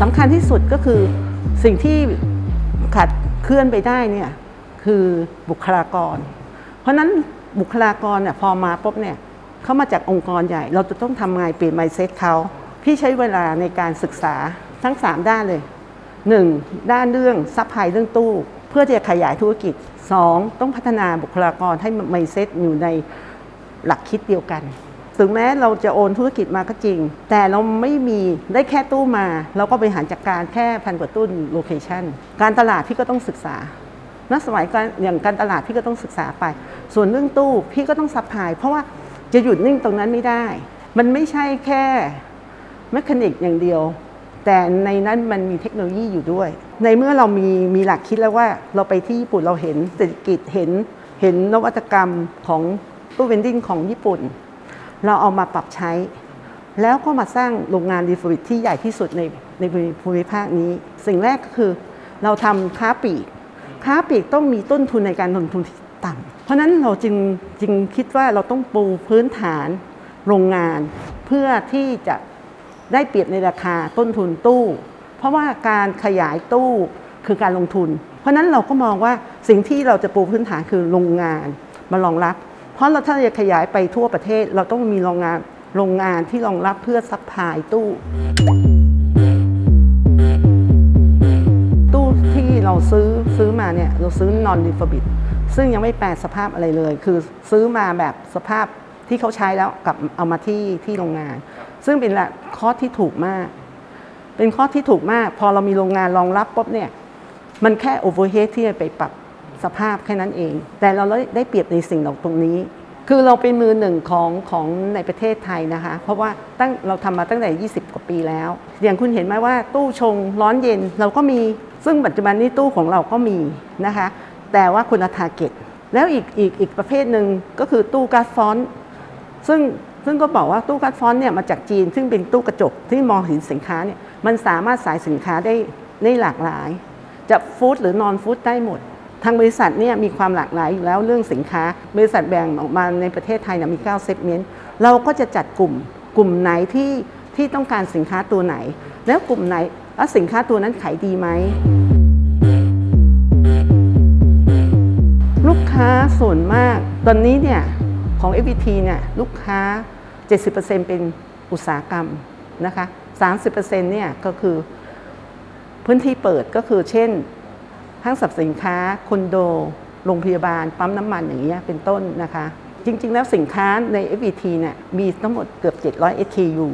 สำคัญที่สุดก็คือสิ่งที่ขัดเคลื่อนไปได้เนี่ยคือบุคลากร เพราะนั้นบุคลากรเนี่ยพอมาปุ๊บเนี่ยเขามาจากองค์กรใหญ่ เราจะต้องทำไงเปลี่ยนไมเซ็ตเขาพี่ใช้เวลาในการศึกษาทั้ง 3 ด้านเลย 1. ด้านเรื่องซัพพลายเรื่องตู้ เพื่อที่จะขยายธุรกิจ 2. ต้องพัฒนาบุคลากรให้ไมเซ็ตอยู่ในหลักคิดเดียวกัน ถึงแม้เราจะโอนธุรกิจมาก็จริง แต่เราไม่มีได้แค่ตู้มา เราก็บริหารจัดการแค่พันกว่าตู้โลเคชันการตลาดพี่ก็ต้องศึกษานักสมัยการอย่างการตลาดพี่ก็ต้องศึกษาไป ส่วนเรื่องตู้พี่ก็ต้องซัพพลายเพราะว่าจะหยุดนิ่งตรงนั้นไม่ได้ มันไม่ใช่แค่แมคานิกอย่างเดียว แต่ในนั้นมันมีเทคโนโลยีอยู่ด้วย ในเมื่อเรามีมีหลักคิดแล้วว่าเราไปที่ญี่ปุ่นเราเห็นเศรษฐกิจเห็นเห็นนวัตกรรมของตู้เวนดิ้งของญี่ปุ่น เราเอามาปรับใช้ แล้วก็มาสร้างโรงงานรีฟูริตที่ใหญ่ที่สุดในในภูมิภาคนี้ สิ่งแรกก็คือเราทำค้าปลีก ค้าปลีกต้องมีต้นทุนในการลงทุนที่ต่ำเพราะนั้นเราจึงจึงคิดว่าเราต้องปูพื้นฐานโรงงาน เพื่อที่จะได้เปรียบในราคาต้นทุนตู้ เพราะว่าการขยายตู้คือการลงทุน เพราะนั้นเราก็มองว่าสิ่งที่เราจะปูพื้นฐานคือโรงงานมารองรับ เพราะเราถ้าจะขยายไปทั่วประเทศ เราต้องมีโรงงานโรงงานที่รองรับเพื่อซัพพลายตู้ ตู้ที่เราซื้อซื้อมาเนี่ยเราซื้อนอนรีฟบิดซึ่งยังไม่แปลสภาพอะไรเลย คือซื้อมาแบบสภาพที่เขาใช้แล้วกับเอามาที่ที่โรงงาน ซึ่งเป็นละคอสที่ถูกมาก เป็นคอสที่ถูกมาก พอเรามีโรงงานรองรับปุ๊บเนี่ย มันแค่โอเวอร์เฮดที่จะไปปรับ สภาพแค่นั้นเอง แต่เราได้เปรียบในสิ่งเหล่าตรงนี้ คือเราเป็นมือหนึ่งของของในประเทศไทยนะคะ เพราะว่าตั้งเราทำมาตั้งแต่ 20 กว่าปีแล้ว อย่างคุณเห็นไหมว่าตู้ชงร้อนเย็นเราก็มี ซึ่งปัจจุบันนี้ตู้ของเราก็มีนะคะ แต่ว่าคุณทาเก็ตแล้วอีกอีกอีกประเภทหนึ่งก็คือตู้ก๊าซฟอนซึ่งซึ่งก็บอกว่าตู้ก๊าซฟอนเนี่ยมาจากจีน ซึ่งเป็นตู้กระจกที่มองเห็นสินค้าเนี่ยมันสามารถสายสินค้าได้ได้หลากหลาย จะฟู้ดหรือนอนฟู้ดได้หมด ทางบริษัทเนี่ยมีความหลากหลายอยู่แล้วเรื่องสินค้า บริษัทแบ่งออกมาในประเทศไทยเนี่ยมี9เซกเมนต์เราก็จะจัดกลุ่มกลุ่มไหนที่ที่ต้องการสินค้าตัวไหน แล้วกลุ่มไหนแล้วสินค้าตัวนั้นขายดีไหมลูกค้าส่วนมากตอนนี้เนี่ยของ FPT เนี่ยลูกค้า 70%เป็นอุตสาหกรรมนะคะ 30%เนี่ยก็คือพื้นที่เปิดก็คือเช่น ห้างสรรพสินค้าคอนโด โรงพยาบาล ปั๊มน้ำมันอย่างเงี้ยเป็นต้นนะคะ จริง ๆ แล้วสินค้าใน FPT เนี่ยมีทั้งหมดเกือบ 700 SKU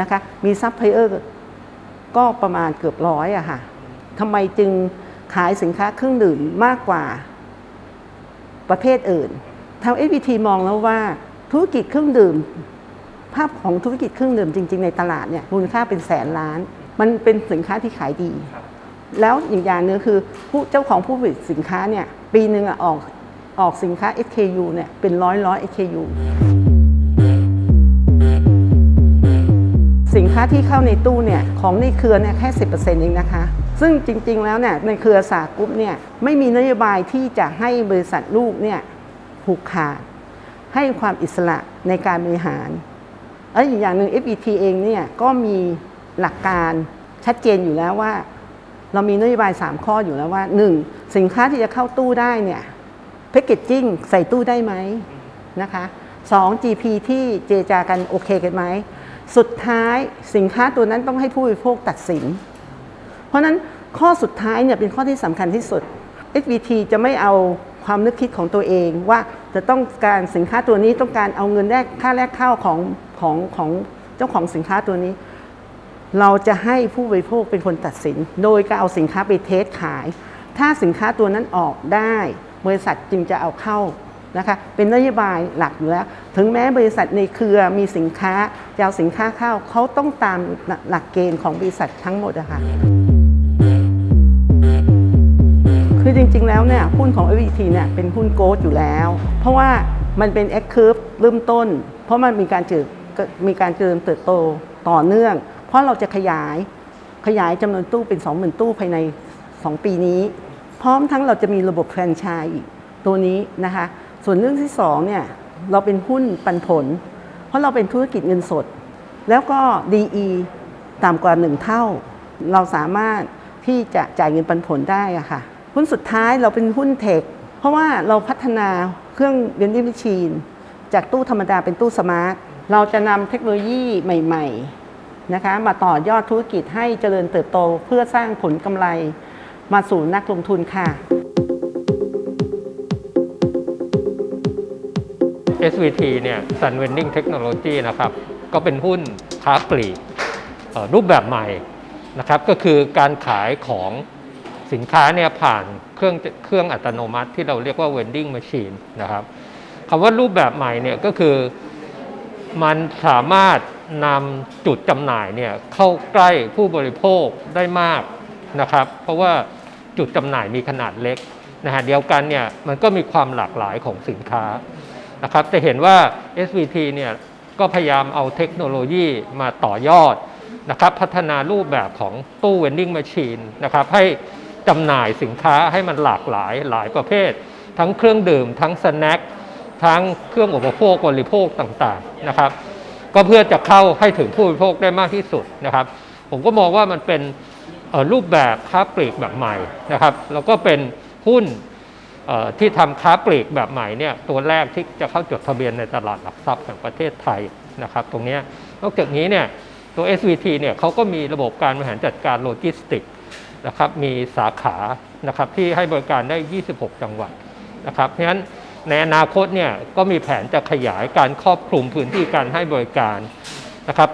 นะคะมีซัพพลายเออร์ก็ประมาณเกือบร้อยอะค่ะทำไมจึงขายสินค้าเครื่องดื่มมากกว่าประเภทอื่นทาง FPT มองแล้วว่าธุรกิจเครื่องดื่ม ภาพของธุรกิจเครื่องดื่มจริง ๆ ในตลาดเนี่ยมูลค่าเป็นแสนล้าน มันเป็นสินค้าที่ขายดี แล้วอีกอย่างหนึ่งคือผู้เจ้าของผู้ผลิตสินค้าเนี่ยปีหนึ่งอะออกออกสินค้า SKU เนี่ยเป็นร้อยร้อย SKU สินค้าที่เข้าในตู้เนี่ยของในเครือเนี่ยแค่10%เองนะคะ ซึ่งจริงๆแล้วเนี่ยในเครือสากรุ๊ปเนี่ยไม่มีนโยบายที่จะให้บริษัทลูกเนี่ยผูกขาด ให้ความอิสระในการบริหารแล้อีกอย่างหนึ่ง FET เองเนี่ยก็มีหลักการชัดเจนอยู่แล้วว่า เรามีนโยบาย 3 ข้ออยู่แล้วว่า 1. สินค้าที่จะเข้าตู้ได้เนี่ยแพคเกจจิ้งใส่ตู้ได้ไหมนะคะ 2. GP ที่เจจากันโอเคกันไหม สุดท้ายสินค้าตัวนั้นต้องให้ผู้บริโภคตัดสิน เพราะฉะนั้นข้อสุดท้ายเนี่ยเป็นข้อที่สำคัญที่สุด SVT จะไม่เอาความนึกคิดของตัวเองว่าจะต้องการสินค้าตัวนี้ต้องการเอาเงินแรกค่าแรกเข้าของของของเจ้าของสินค้าตัวนี้ เราจะให้ผู้บริโภคเป็นคนตัดสิน โดยการเอาสินค้าไปเทสขาย ถ้าสินค้าตัวนั้นออกได้ บริษัทจึงจะเอาเข้านะคะเป็นนโยบายหลักอยู่แล้ว ถึงแม้บริษัทในเครือมีสินค้าจะเอาสินค้าเข้าเขาต้องตามหลักเกณฑ์ของบริษัททั้งหมดอะคะคือจริงๆแล้วเนี่ยหุ้นของ FET เนี่ยเป็นหุ้นโกลดอยู่แล้ว เพราะว่ามันเป็น X curve เริ่มต้น เพราะมันมีการเจริญมีการเจริญเติบโตต่อเนื่อง ราะเราจะขยายขยายจำนวนตู้เป็น 20,000 ตู้ภายใน 2 ปีนี้ พร้อมทั้งเราจะมีระบบแฟรนไชส์อีกตัวนี้นะคะ ส่วนเรื่องที่2เนี่ยเราเป็นหุ้นปันผล เพราะเราเป็นธุรกิจเงินสด แล้วก็ DE ต่ำกว่า 1 เท่า เราสามารถที่จะจ่ายเงินปันผลได้อะค่ะหุ้นสุดท้ายเราเป็นหุ้นเทคเพราะว่าเราพัฒนาเครื่องเวนดิ้ง m มชีน จากตู้ธรรมดาเป็นตู้สมาร์ท เราจะนำเทคโนโลยีใหม่ ๆ นะคะ มาต่อยอดธุรกิจให้เจริญเติบโตเพื่อสร้างผลกำไรมาสู่นักลงทุนค่ะ SVT เนี่ย Sun Vending Technology นะครับ ก็เป็นหุ้นค้าปลีกรูปแบบใหม่นะครับ ก็คือการขายของสินค้าเนี่ยผ่านเครื่องเครื่องอัตโนมัติที่เราเรียกว่า vending machine นะครับคำว่ารูปแบบใหม่เนี่ยก็คือมันสามารถ นำจุดจำหน่ายเนี่ยเข้าใกล้ผู้บริโภคได้มากนะครับ เพราะว่าจุดจำหน่ายมีขนาดเล็กนะฮะเดียวกันเนี่ยมันก็มีความหลากหลายของสินค้านะครับจะเห็นว่า SVT เนี่ยก็พยายามเอาเทคโนโลยีมาต่อยอดนะครับพัฒนารูปแบบของตู้ vending machine นะครับให้จำหน่ายสินค้าให้มันหลากหลายหลายประเภท ทั้งเครื่องดื่ม ทั้งสแน็คทั้งเครื่องอุปโภคบริโภคต่างๆนะครับ ก็เพื่อจะเข้าให้ถึงผู้บริโภคได้มากที่สุดนะครับ ผมก็มองว่ามันเป็นรูปแบบค้าปลีกแบบใหม่นะครับ แล้วก็เป็นหุ้นที่ทำค้าปลีกแบบใหม่เนี่ยตัวแรกที่จะเข้าจดทะเบียนในตลาดหลักทรัพย์แห่งประเทศไทยนะครับ ตรงนี้นอกจากนี้เนี่ยตัว SVT เนี่ยเขาก็มีระบบการบริหารจัดการโลจิสติกนะครับมีสาขานะครับที่ให้บริการได้ 26 จังหวัดนะครับเพราะฉะนั้น ในอนาคตเนี่ยก็มีแผนจะขยายการครอบคลุมพื้นที่การให้บริการนะครับ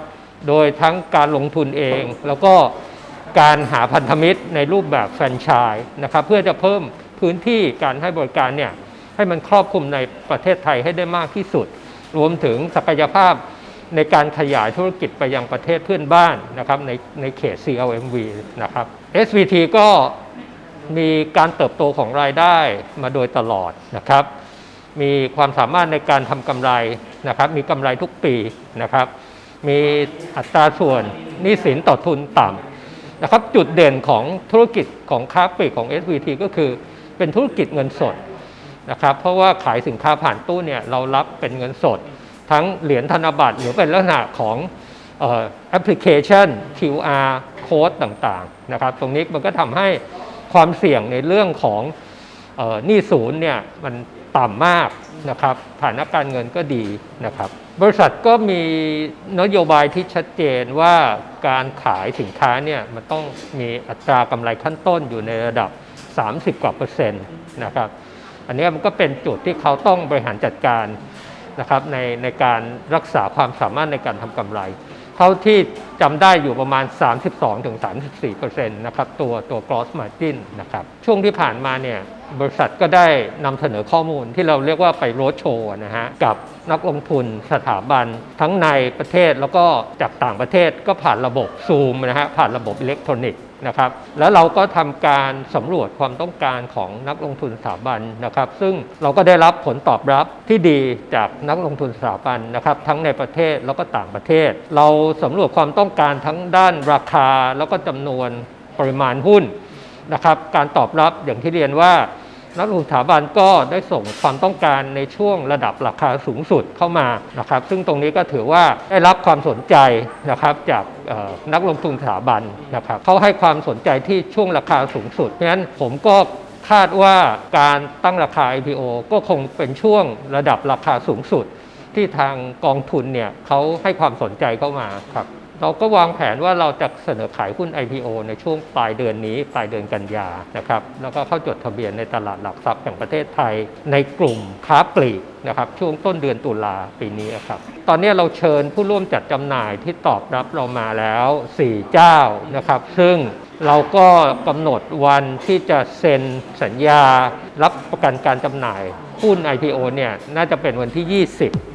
โดยทั้งการลงทุนเองแล้วก็การหาพันธมิตรในรูปแบบแฟรนไชส์นะครับ เพื่อจะเพิ่มพื้นที่การให้บริการเนี่ยให้มันครอบคลุมในประเทศไทยให้ได้มากที่สุด รวมถึงศักยภาพในการขยายธุรกิจไปยังประเทศเพื่อนบ้านนะครับในในเขต CLMV นะครับ SVT ก็มีการเติบโตของรายได้มาโดยตลอดนะครับ มีความสามารถในการทำกำไรนะครับ มีกำไรทุกปีนะครับ มีอัตราส่วนหนี้สินต่อทุนต่ำนะครับ จุดเด่นของธุรกิจของค้าปลีกของ SVT ก็คือเป็นธุรกิจเงินสดนะครับ เพราะว่าขายสินค้าผ่านตู้เนี่ยเรารับเป็นเงินสด ทั้งเหรียญธนบัตรหรือเป็นลักษณะของออแอปพลิเคชัน QR code ต่างๆนะครับ ตรงนี้มันก็ทำให้ความเสี่ยงในเรื่องของออหนี้ศูนย์เนี่ยมัน ต่ำมากนะครับฐานะการเงินก็ดีนะครับ บริษัทก็มีนโยบายที่ชัดเจนว่าการขายสินค้าเนี่ยมันต้องมีอัตรากำไรขั้นต้นอยู่ในระดับ 30 กว่าเปอร์เซ็นต์นะครับ อันนี้มันก็เป็นจุดที่เขาต้องบริหารจัดการนะครับในในการรักษาความสามารถในการทำกำไร ท่าที่จำได้อยู่ประมาณ 32-34%นะครับตัวตัว gross margin นะครับช่วงที่ผ่านมาเนี่ยบริษัทก็ได้นำเสนอข้อมูลที่เราเรียกว่าไปโรดโชว์นะฮะกับนักลงทุนสถาบันทั้งในประเทศแล้วก็จากต่างประเทศก็ผ่านระบบซูมนะฮะผ่านระบบอิเล็กทรอนิกส์ นะครับ แล้วเราก็ทำการสำรวจความต้องการของนักลงทุนสถาบันนะครับ ซึ่งเราก็ได้รับผลตอบรับที่ดีจากนักลงทุนสถาบันนะครับ ทั้งในประเทศแล้วก็ต่างประเทศ เราสำรวจความต้องการทั้งด้านราคาแล้วก็จำนวนปริมาณหุ้นนะครับ การตอบรับอย่างที่เรียนว่า นักลงทุนสถาบันก็ได้ส่งความต้องการในช่วงระดับราคาสูงสุดเข้ามานะครับ ซึ่งตรงนี้ก็ถือว่าได้รับความสนใจนะครับจากนักลงทุนสถาบันนะครับเขาให้ความสนใจที่ช่วงราคาสูงสุดเพราะฉะนั้นผมก็คาดว่าการตั้งราคา IPO ก็คงเป็นช่วงระดับราคาสูงสุด ที่ทางกองทุนเนี่ยเขาให้ความสนใจเข้ามาครับ เราก็วางแผนว่าเราจะเสนอขายหุ้น IPO ในช่วงปลายเดือนนี้ ปลายเดือนกันยานะครับ แล้วก็เข้าจดทะเบียนในตลาดหลักทรัพย์แห่งประเทศไทย ในกลุ่มค้าปลีกนะครับช่วงต้นเดือนตุลาปีนี้ครับ ตอนนี้เราเชิญผู้ร่วมจัดจำหน่ายที่ตอบรับเรามาแล้ว 4 เจ้านะครับ ซึ่งเราก็กำหนดวันที่จะเซ็นสัญญา รับประกันการจำหน่ายหุ้น IPO เนี่ยน่าจะเป็นวันที่ 20